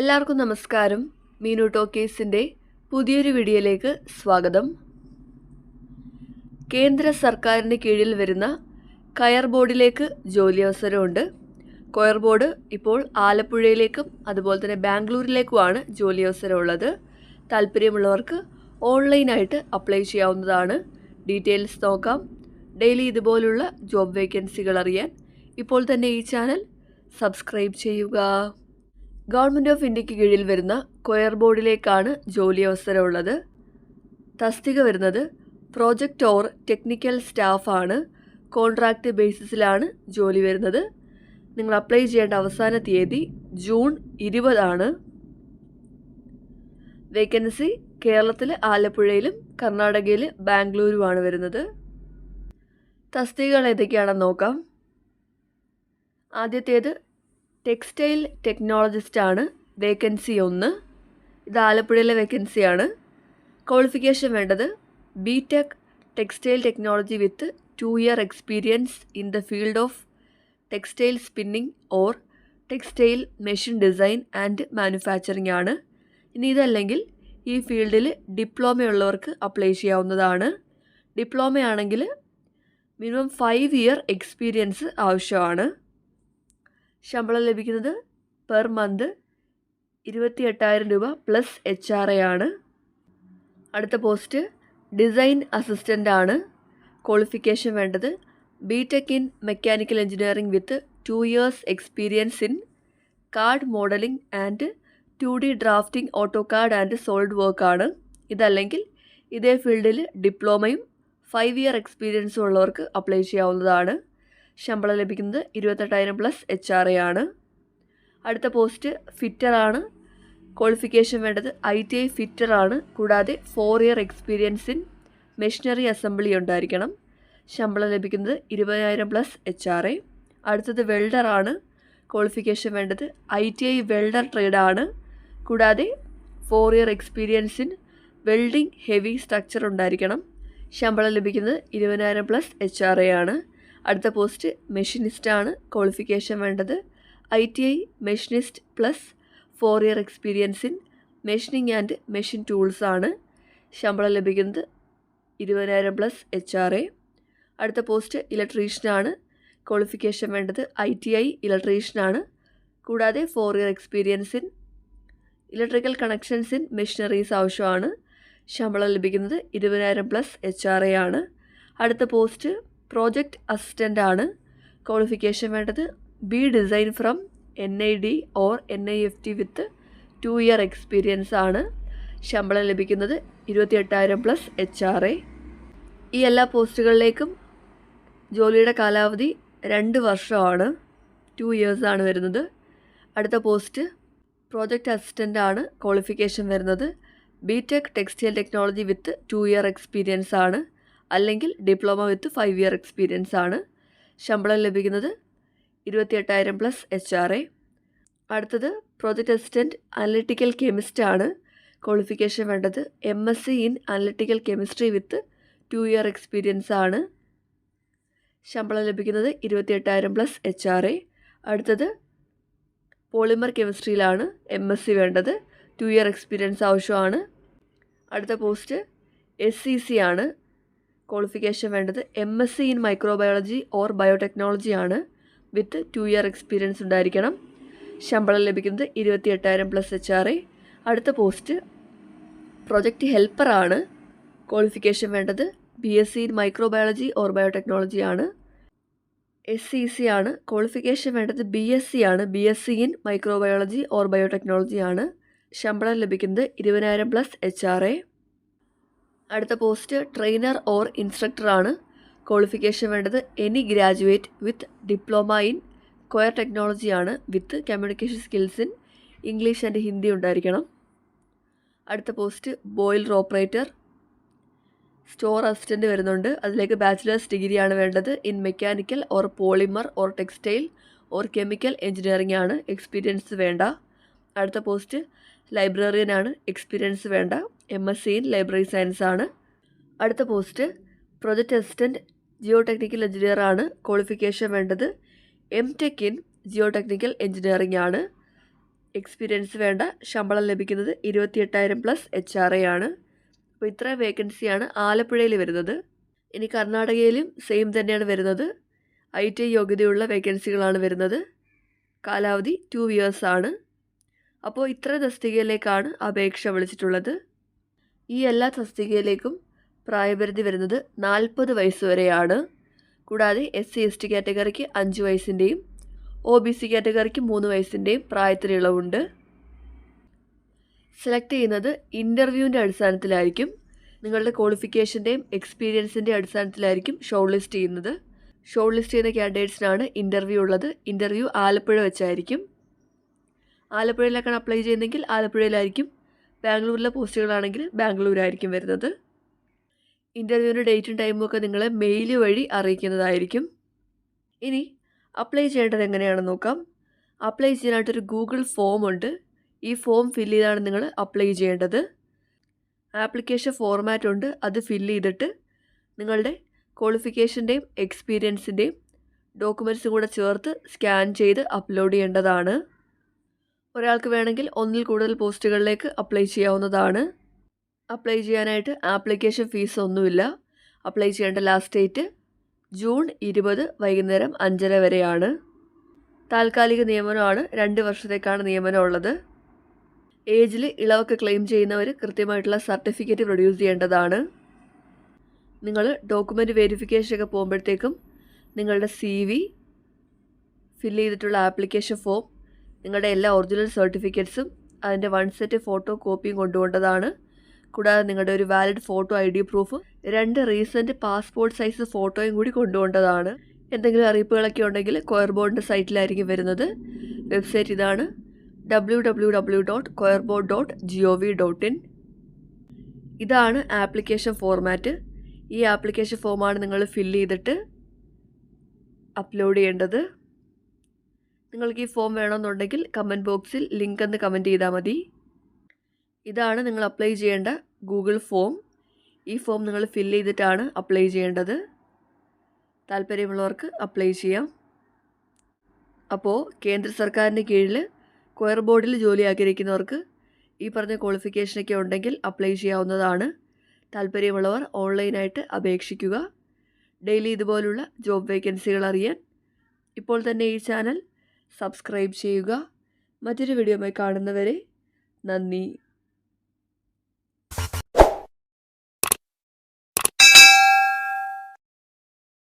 എല്ലാവർക്കും നമസ്കാരം. മീനു ടോക്കേസിന്റെ പുതിയൊരു വീഡിയോയിലേക്ക് സ്വാഗതം. കേന്ദ്ര സർക്കാരിന് കീഴിൽ വരുന്ന കയർ ബോർഡിലേക്ക് ജോലി അവസരമുണ്ട് കയർ ബോർഡ് ഇപ്പോൾ ആലപ്പുഴയിലേക്കും അതുപോലെ തന്നെ ബാംഗ്ലൂരിലേക്കുമാണ് ജോലി അവസരമുള്ളത് താല്പര്യമുള്ളവർക്ക് ഓൺലൈനായിട്ട് അപ്ലൈ ചെയ്യാവുന്നതാണ്. ഡീറ്റെയിൽസ് നോക്കാം. ഡെയിലി ഇതുപോലുള്ള ജോബ് വേക്കൻസികൾ അറിയാൻ ഇപ്പോൾ തന്നെ ഈ ചാനൽ സബ്സ്ക്രൈബ് ചെയ്യുക. ഗവൺമെന്റ് ഓഫ് ഇന്ത്യയ്ക്ക് കീഴിൽ വരുന്ന കൊയർ ബോർഡിലേക്കാണ് ജോലി അവസരമുള്ളത് തസ്തിക വരുന്നത് പ്രോജക്റ്റ് ഓർ ടെക്നിക്കൽ സ്റ്റാഫാണ്. കോൺട്രാക്റ്റ് ബേസിസിലാണ് ജോലി വരുന്നത്. നിങ്ങൾ അപ്ലൈ ചെയ്യേണ്ട അവസാന തീയതി ജൂൺ ഇരുപതാണ്. വേക്കൻസി കേരളത്തിൽ ആലപ്പുഴയിലും കർണാടകയിൽ ബാംഗ്ലൂരുമാണ് വരുന്നത്. തസ്തികകൾ ഏതൊക്കെയാണെന്ന് നോക്കാം. ആദ്യത്തേത് ടെക്സ്റ്റൈൽ ടെക്നോളജിസ്റ്റാണ്. വേക്കൻസി ഒന്ന്. ഇത് ആലപ്പുഴയിലെ വേക്കൻസിയാണ്. ക്വാളിഫിക്കേഷൻ വേണ്ടത് B tech textile technology with two year experience in the field of textile spinning or textile machine design and manufacturing ആണ്. ഇനി ഇതല്ലെങ്കിൽ ഈ ഫീൽഡിൽ ഡിപ്ലോമയുള്ളവർക്ക് അപ്ലൈ ചെയ്യാവുന്നതാണ്. ഡിപ്ലോമയാണെങ്കിൽ മിനിമം ഫൈവ് ഇയർ എക്സ്പീരിയൻസ് ആവശ്യമാണ്. ശമ്പളം ലഭിക്കുന്നത് പെർ മന്ത് ഇരുപത്തി എട്ടായിരം രൂപ പ്ലസ് എച്ച് ആർ എ ആണ്. അടുത്ത പോസ്റ്റ് ഡിസൈൻ അസിസ്റ്റന്റ് ആണ്. ക്വാളിഫിക്കേഷൻ വേണ്ടത് B tech in mechanical engineering with two years experience in card modelling and two D drafting AutoCAD and Solid Works ആണ്. ഇതല്ലെങ്കിൽ ഇതേ ഫീൽഡിൽ ഡിപ്ലോമയും ഫൈവ് ഇയർ എക്സ്പീരിയൻസും ഉള്ളവർക്ക് അപ്ലൈ ചെയ്യാവുന്നതാണ്. ശമ്പളം ലഭിക്കുന്നത് ഇരുപത്തെട്ടായിരം പ്ലസ് എച്ച് ആർ എ ആണ്. അടുത്ത പോസ്റ്റ് ഫിറ്ററാണ് ക്വാളിഫിക്കേഷൻ വേണ്ടത് ഐ ടി ഐ ഫിറ്ററാണ് കൂടാതെ four year experience in machinery assembly ഉണ്ടായിരിക്കണം. ശമ്പളം ലഭിക്കുന്നത് ഇരുപതിനായിരം പ്ലസ് എച്ച് ആർ എ അടുത്തത് വെൽഡറാണ് ക്വാളിഫിക്കേഷൻ വേണ്ടത് ഐ ടി ഐ വെൽഡർ ട്രേഡാണ് കൂടാതെ four year experience in welding heavy structure ഉണ്ടായിരിക്കണം. ശമ്പളം ലഭിക്കുന്നത് ഇരുപതിനായിരം പ്ലസ് എച്ച് ആർ എ ആണ്. അടുത്ത പോസ്റ്റ് മെഷീനിസ്റ്റാണ് ക്വാളിഫിക്കേഷൻ വേണ്ടത്. I T I machinist plus four year experience in machining and machine tools ആണ് ശമ്പളം ലഭിക്കുന്നത് ഇരുപതിനായിരം പ്ലസ് എച്ച് ആർ എ. അടുത്ത പോസ്റ്റ് ഇലക്ട്രീഷ്യനാണ് ക്വാളിഫിക്കേഷൻ വേണ്ടത് ഐ ടി ഐ ഇലക്ട്രീഷ്യനാണ്. കൂടാതെ four year experience in electrical connections in machineries ആവശ്യമാണ്. ശമ്പളം ലഭിക്കുന്നത് ഇരുപതിനായിരം പ്ലസ് എച്ച് ആർ എ ആണ്. അടുത്ത പോസ്റ്റ് പ്രോജക്റ്റ് അസിസ്റ്റന്റ് ആണ് ക്വാളിഫിക്കേഷൻ വേണ്ടത് B design from N I D or N I F T with two year experience ആണ്. ശമ്പളം ലഭിക്കുന്നത് ഇരുപത്തി എട്ടായിരം പ്ലസ് എച്ച് ആർ എ. ഈ എല്ലാ പോസ്റ്റുകളിലേക്കും ജോലിയുടെ കാലാവധി രണ്ട് വർഷമാണ്. ടു ആണ് വരുന്നത്. അടുത്ത പോസ്റ്റ് പ്രോജക്റ്റ് അസിസ്റ്റന്റ് ആണ് ക്വാളിഫിക്കേഷൻ വരുന്നത്. B tech textile technology with two year experience ആണ്. അല്ലെങ്കിൽ diploma with five year experience ആണ് ശമ്പളം ലഭിക്കുന്നത്. ഇരുപത്തി എട്ടായിരം പ്ലസ് എച്ച് ആർ എ അടുത്തത് പ്രോജക്റ്റ് അസിസ്റ്റന്റ് അനലിറ്റിക്കൽ കെമിസ്റ്റ് ആണ്. ക്വാളിഫിക്കേഷൻ വേണ്ടത് M S C in analytical chemistry with two year experience ആണ്. ശമ്പളം ലഭിക്കുന്നത് ഇരുപത്തി എട്ടായിരം പ്ലസ് എച്ച് ആർ എ അടുത്തത് പോളിമർ കെമിസ്ട്രിയിലാണ് എം എസ് സി വേണ്ടത് ടു ഇയർ എക്സ്പീരിയൻസ് ആവശ്യമാണ്. അടുത്ത പോസ്റ്റ് എസ് സി സി ആണ്. ക്വാളിഫിക്കേഷൻ വേണ്ടത് M S C in microbiology or biotechnology ആണ്. വിത്ത് ടു ഇയർ എക്സ്പീരിയൻസ് ഉണ്ടായിരിക്കണം. ശമ്പളം ലഭിക്കുന്നത് ഇരുപത്തി എട്ടായിരം പ്ലസ് എച്ച് ആർ ഐ അടുത്ത പോസ്റ്റ് പ്രൊജക്റ്റ് ഹെൽപ്പറാണ് ക്വാളിഫിക്കേഷൻ വേണ്ടത് B S C in microbiology or biotechnology ആണ്. എസ് സി സി ആണ്. ക്വാളിഫിക്കേഷൻ വേണ്ടത് ബി എസ് സി ആണ്. B S C in microbiology or biotechnology ആണ്. ശമ്പളം ലഭിക്കുന്നത് ഇരുപതിനായിരം പ്ലസ് എച്ച് ആർ എ അടുത്ത പോസ്റ്റ് ട്രെയിനർ ഓർ ഇൻസ്ട്രക്ടറാണ്. ക്വാളിഫിക്കേഷൻ വേണ്ടത് any graduate with diploma in coir ടെക്നോളജിയാണ് with communication skills in English and Hindi ഉണ്ടായിരിക്കണം. അടുത്ത post boiler operator store assistant വരുന്നുണ്ട്. അതിലേക്ക് ബാച്ചിലേഴ്സ് ഡിഗ്രിയാണ് വേണ്ടത്. In mechanical or polymer or textile or chemical engineering ആണ്. Experience വേണ്ട. അടുത്ത പോസ്റ്റ് ലൈബ്രറിയനാണ് എക്സ്പീരിയൻസ് വേണ്ട. M S C in library science ആണ്. അടുത്ത post project assistant geotechnical engineer ആണ് ക്വാളിഫിക്കേഷൻ വേണ്ടത്. M tech in geotechnical engineering ആണ്. എക്സ്പീരിയൻസ് വേണ്ട ശമ്പളം ലഭിക്കുന്നത് ഇരുപത്തി എട്ടായിരം പ്ലസ് എച്ച് ആർ എ ആണ്. അപ്പോൾ ഇത്ര വേക്കൻസിയാണ് ആലപ്പുഴയിൽ വരുന്നത്. ഇനി കർണാടകയിലും സെയിം തന്നെയാണ് വരുന്നത്. ഐ ടി യോഗ്യതയുള്ള വേക്കൻസികളാണ് വരുന്നത്. കാലാവധി ടു ഇയേഴ്സ് ആണ്. അപ്പോൾ ഇത്ര തസ്തികയിലേക്കാണ് അപേക്ഷ വിളിച്ചിട്ടുള്ളത്. ഈ എല്ലാ തസ്തികയിലേക്കും പ്രായപരിധി വരുന്നത് നാൽപ്പത് വയസ്സ് വരെയാണ്. കൂടാതെ എസ് സി എസ് ടി കാറ്റഗറിക്ക് അഞ്ച് വയസ്സിന്റെയും ഒ ബി സി കാറ്റഗറിക്ക് മൂന്ന് വയസ്സിന്റെയും പ്രായത്തിൽ ഇളവുണ്ട്. സെലക്ട് ചെയ്യുന്നത് ഇന്റർവ്യൂവിന്റെ അടിസ്ഥാനത്തിലായിരിക്കും. നിങ്ങളുടെ ക്വാളിഫിക്കേഷന്റെയും എക്സ്പീരിയൻസിന്റെ അടിസ്ഥാനത്തിലായിരിക്കും ഷോർട്ട് ലിസ്റ്റ് ചെയ്യുന്നത്. ഷോർട്ട് ലിസ്റ്റ് ചെയ്യുന്ന കാൻഡിഡേറ്റ്സിനാണ് ഇന്റർവ്യൂ ഉള്ളത്. ഇന്റർവ്യൂ ആലപ്പുഴ വെച്ചായിരിക്കും. ആലപ്പുഴയിലേക്കാണ് അപ്ലൈ ചെയ്യുന്നതെങ്കിൽ ആലപ്പുഴയിലായിരിക്കും ബാംഗ്ലൂരിലെ പോസ്റ്റുകളാണെങ്കിൽ ബാംഗ്ലൂരായിരിക്കും വരുന്നത്. ഇന്റർവ്യൂവിന്റെ ഡേറ്റും ടൈമും ഒക്കെ നിങ്ങളെ മെയിൽ വഴി അറിയിക്കുന്നതായിരിക്കും. ഇനി അപ്ലൈ ചെയ്യേണ്ടത് എങ്ങനെയാണെന്ന് നോക്കാം. അപ്ലൈ ചെയ്യാനായിട്ടൊരു ഗൂഗിൾ ഫോം ഉണ്ട് ഈ ഫോം ഫില്ല് ചെയ്താണ് നിങ്ങൾ അപ്ലൈ ചെയ്യേണ്ടത്. ആപ്ലിക്കേഷൻ ഫോർമാറ്റ് ഉണ്ട് അത് ഫില്ല് ചെയ്തിട്ട് നിങ്ങളുടെ ക്വാളിഫിക്കേഷന്റെയും എക്സ്പീരിയൻസിന്റെയും ഡോക്യുമെന്റ്സും കൂടെ ചേർത്ത് സ്കാൻ ചെയ്ത് അപ്ലോഡ് ചെയ്യേണ്ടതാണ്. ഒരാൾക്ക് വേണമെങ്കിൽ ഒന്നിൽ കൂടുതൽ പോസ്റ്റുകളിലേക്ക് അപ്ലൈ ചെയ്യാവുന്നതാണ്. അപ്ലൈ ചെയ്യാനായിട്ട് ആപ്ലിക്കേഷൻ ഫീസ് ഒന്നുമില്ല. അപ്ലൈ ചെയ്യേണ്ട ലാസ്റ്റ് ഡേറ്റ് ജൂൺ ഇരുപത് വൈകുന്നേരം അഞ്ചര വരെയാണ്. താൽക്കാലിക നിയമനമാണ് രണ്ട് വർഷത്തേക്കാണ് നിയമനം ഉള്ളത്. ഏജിൽ ഇളവൊക്കെ ക്ലെയിം ചെയ്യുന്നവർ കൃത്യമായിട്ടുള്ള സർട്ടിഫിക്കറ്റ് പ്രൊഡ്യൂസ് ചെയ്യേണ്ടതാണ്. നിങ്ങൾ ഡോക്യുമെന്റ് വെരിഫിക്കേഷനൊക്കെ പോകുമ്പോഴത്തേക്കും നിങ്ങളുടെ സി വി ഫില്ല് ചെയ്തിട്ടുള്ള ആപ്ലിക്കേഷൻ ഫോം നിങ്ങളുടെ എല്ലാ ഒറിജിനൽ സർട്ടിഫിക്കറ്റ്സും അതിന്റെ വൺ സെറ്റ് ഫോട്ടോ കോപ്പിയും കൊണ്ടുപോകേണ്ടതാണ് കൂടാതെ നിങ്ങളുടെ ഒരു വാലിഡ് ഫോട്ടോ ഐ ഡി പ്രൂഫും രണ്ട് റീസെന്റ് പാസ്പോർട്ട് സൈസ് ഫോട്ടോയും കൂടി കൊണ്ടുപോകേണ്ടതാണ് എന്തെങ്കിലും അറിയിപ്പുകളൊക്കെ ഉണ്ടെങ്കിൽ കൊയർ ബോർഡിന്റെ സൈറ്റിലായിരിക്കും വരുന്നത്. വെബ്സൈറ്റ് ഇതാണ് W W W dot coir board dot G O V dot in ഇതാണ് ആപ്ലിക്കേഷൻ ഫോർമാറ്റ് ഈ ആപ്ലിക്കേഷൻ ഫോമാണ് നിങ്ങൾ ഫില്ല് ചെയ്തിട്ട് അപ്ലോഡ് ചെയ്യേണ്ടത്. നിങ്ങൾക്ക് ഈ ഫോം വേണമെന്നുണ്ടെങ്കിൽ കമന്റ് ബോക്സിൽ ലിങ്ക് എന്ന് കമന്റ് ചെയ്താൽ മതി. ഇതാണ് നിങ്ങൾ അപ്ലൈ ചെയ്യേണ്ട ഗൂഗിൾ ഫോം ഈ ഫോം നിങ്ങൾ ഫില്ല് ചെയ്തിട്ടാണ് അപ്ലൈ ചെയ്യേണ്ടത്. താല്പര്യമുള്ളവർക്ക് അപ്ലൈ ചെയ്യാം. അപ്പോൾ കേന്ദ്ര സർക്കാരിന്റെ കീഴിൽ കൊയർ ബോർഡിൽ ജോലി ആഗ്രഹിക്കുന്നവർക്ക് ഈ പറഞ്ഞ ക്വാളിഫിക്കേഷനൊക്കെ ഉണ്ടെങ്കിൽ അപ്ലൈ ചെയ്യാവുന്നതാണ്. താല്പര്യമുള്ളവർ ഓൺലൈനായിട്ട് അപേക്ഷിക്കുക. ഡെയിലി ഇതുപോലുള്ള ജോബ് വേക്കൻസികൾ അറിയാൻ. ഇപ്പോൾ തന്നെ ഈ ചാനൽ സബ്സ്ക്രൈബ് ചെയ്യുക. മറ്റൊരു വീഡിയോയുമായി കാണുന്നവരെ നന്ദി.